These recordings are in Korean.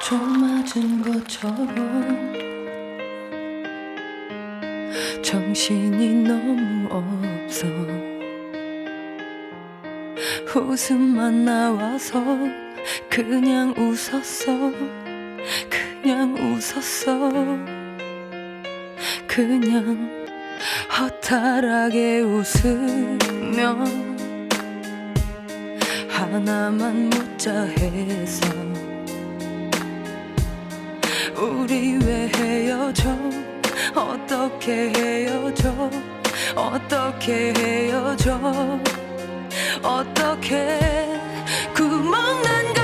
총 맞은 것처럼 정신이 너무 없어. 웃음만 나와서 그냥 웃었어. 그냥 웃었어. 그냥 허탈하게 웃으며 하나만 묻자 해서 어떻게 헤어져? 어떻게 헤어져? 어떻게 구멍난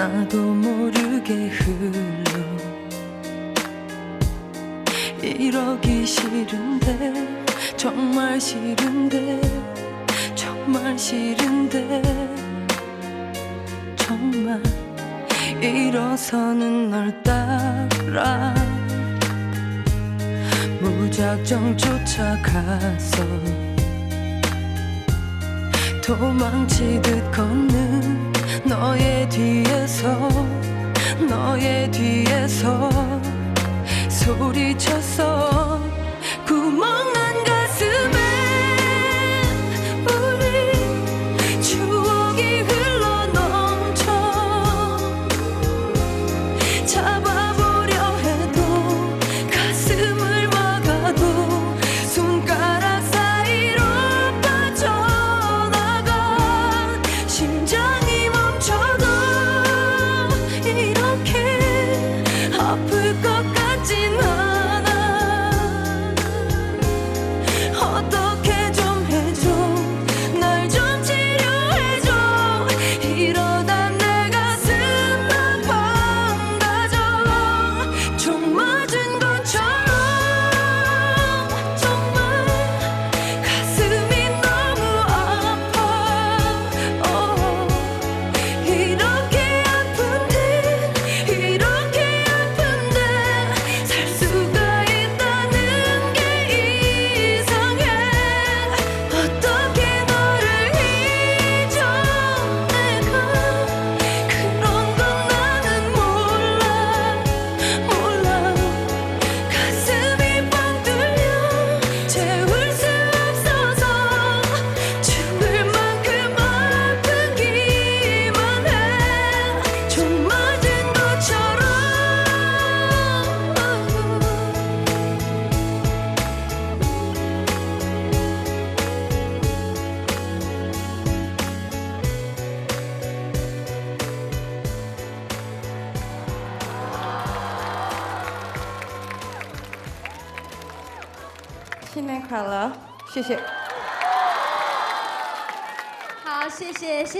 나도 모르게 흘러. 이러기 싫은데 정말 싫은데 정말 싫은데. 정말 일어서는 널 따라. 무작정 쫓아가서 도망치듯 건 소리쳤어 新年快乐谢谢。好谢谢谢